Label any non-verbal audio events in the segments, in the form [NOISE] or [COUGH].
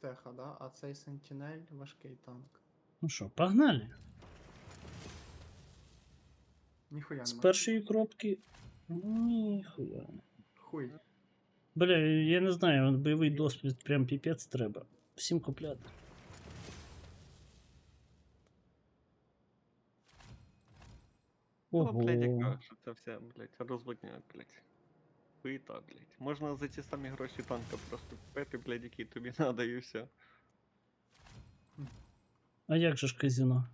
стеха, да? а цей Сентінель важкий танк. Ну що, погнали. Ніхуя З нема. першої кропки. Ніхуя. Хуй. Бля, я не знаю, бойовий досвід прям піпець треба. Всім купляти. Ну, блядь, Ого. яка, що це все, блядь, розводняк, блядь. Хуїта, блядь. Можна за ті самі гроші танка просто купити, блядь, які тобі [LAUGHS] надо, і все. А як же ж казино?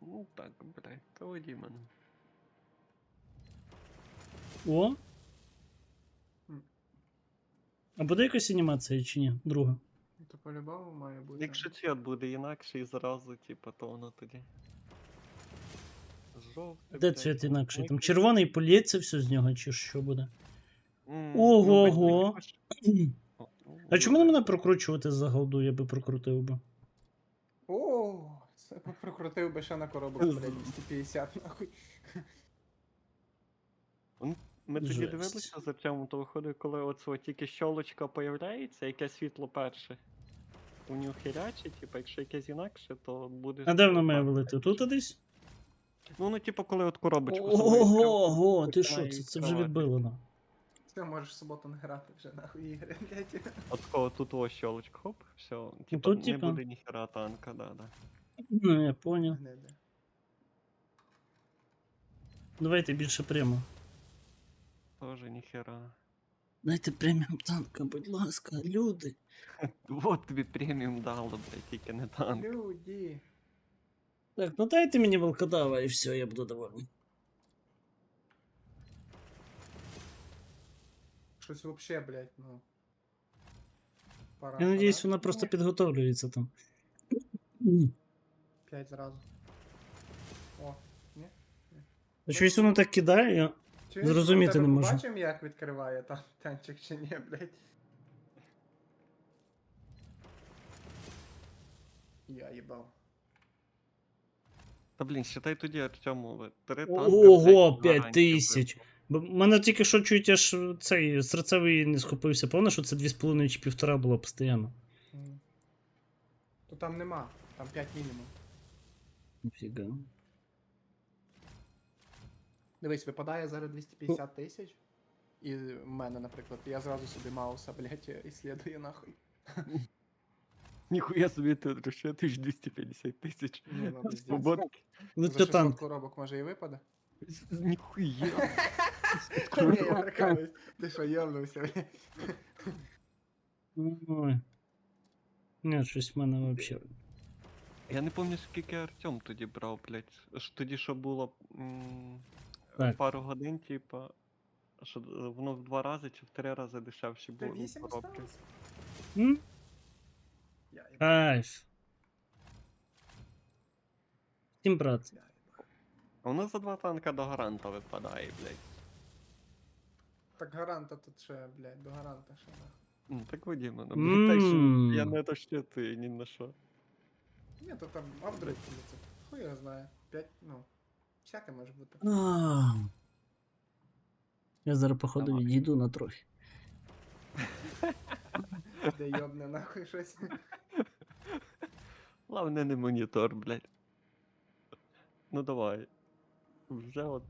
Ну так, блядь, то воді мене. О! А буде якась анімація чи ні? Друга. То по-любому має бути. Якщо цвіт буде інакший зразу, типу, то воно тоді. Жовтий. Де блядь, цвіт інакший? Там червоний полється все з нього, чи що буде? М, ну, Ого-го. блядь, О, ну, А чому не мене прокручувати за голду, я би прокрутив би. О, це б прокрутив би ще на коробок, блядь, 250, нахуй. Ми тоді Жесть. дивилися за цьому, то виходить, коли оце тільки щолочка появляється, яке світло перше. У нього хиряче, типу, якщо якесь інакше, то буде. А де воно має вилити? Тут десь? Ну, ну, типу, коли от коробочку. відкрив, Ого, ти що, це, це вже відкривати. відбило. ну. Все, можеш в суботу не грати вже нахуй ігри, блядь. От такого тут ось щолочка, хоп, все. Типа, тут, не типа. буде ніхера танка, да, да. Ну, я поняв. Гниде. Давайте більше прямо. Тоже ніхера. Дайте преміум танка, будь ласка, люди. [LAUGHS] Вот тобі преміум дало, блядь, тільки не танк. Люди. Так, ну дайте мені волкодава і все, я буду довольний. Щось вообще, блядь, ну. Пора. Я надіюсь, пора. вона просто підготовлюється там. П'ять зразу. О, ні? А щось воно так кидає, я. Чуєш, Зрозуміти тебе не можу. Побачимо, як відкриває там танчик чи ні, блядь. Я їбав. Та блін, считай тоді Артему, три танка. Ого, блядь, 5 гарантію тисяч. Бо мене тільки що чуть аж цей серцевий не схопився. Певно, що це 2,5 чи 1,5 було постійно. М. То там нема, там 5 мінімум. Ніфіга. Дивись, випадає зараз 250 тисяч. І в мене, наприклад, я зразу собі Мауса, блядь, іслідую нахуй. [LAUGHS] Ніхуя собі ти розчитуєш 250 тисяч. Ні, ну, [LAUGHS] пиздець. Ну За це 600 танк. коробок може і випаде. Ніхуя. [LAUGHS] Ні, я прикалуюсь. Ти що, йобнувся? Ой. Ні, щось в мене взагалі. Я не пам'ятаю, скільки Артем тоді брав, блядь. Аж тоді, що було м, Так. пару годин, типа. Що воно в два рази чи в три рази дешевше було 8 коробки. осталось? М? Я їбав, Кайф. Всім брат. я А воно за два танка до гаранта випадає, блядь. Так гаранта тут ще, блядь, до гаранта ще нахуй. Ну так воді мене, блядь, так що я М. не розчитую ні на що. Ні, то там апгрейд це. Хуй його знає. 5, ну. Всяке може бути. А. Я зараз, походу, Давай. відійду на трохи. Де йобне нахуй щось. Главне не монітор, блядь. Ну давай. Вже от.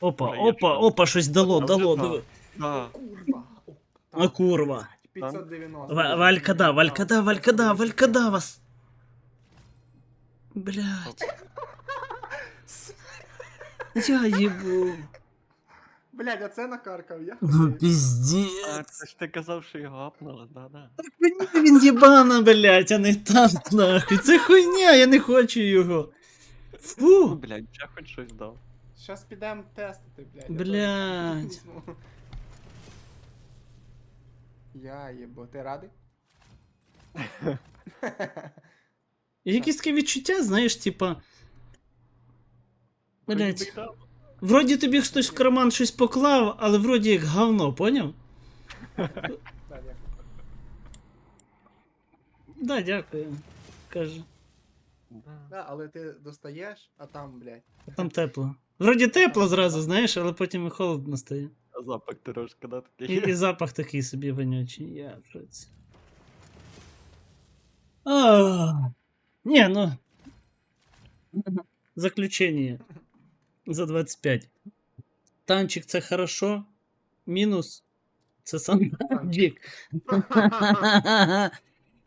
Опа, Вже є опа, що. опа, щось дало, А вже дало. так. диви. Да. Курва. О, А там, курва. 590. Ва- Валькада, валькада, валькада, валькада вас. Блять. Я їбу. Блядь, а це накаркав, я Ну хуй. А, піздець. це ж ти казав, що його гапнули, да-да. Мені Він єбана, блять, а не танк нахуй. Це хуйня, я не хочу його. Ну, Фу. блядь, вже хоч щось дав. Щас підемо тестити, блядь. [LAUGHS] я Блядь. Я їбу, ти радий? Якесь таке відчуття, знаєш, типа. Блять. Вроді тобі хтось в карман щось поклав, але вроді як говно, поняв? [LAUGHS] Да, дякую. Да, дякую. Каже. Да. Да, але ти достаєш, а там, блядь. Там тепло. Вроді тепло зразу, знаєш, але потім і холодно стає. А запах трошки, да, І, такий. і запах такий собі вонючий. Я в шоці. А, не, ну. Заключение. За 25. Танчик це хорошо. Мінус. Це сам [LAUGHS] танчик.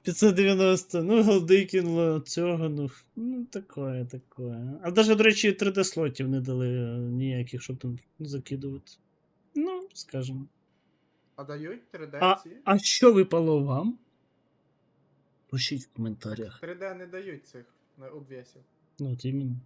590. Ну, голди кинуло цього, ну. Ну, такое, такое. А навіть, до речі, 3D слотів не дали е, ніяких, щоб там закидувати. Ну, скажімо. А дають 3D А, а що випало вам? Пишіть в коментарях. 3D не дають цих обвісів. Ну, от іменно.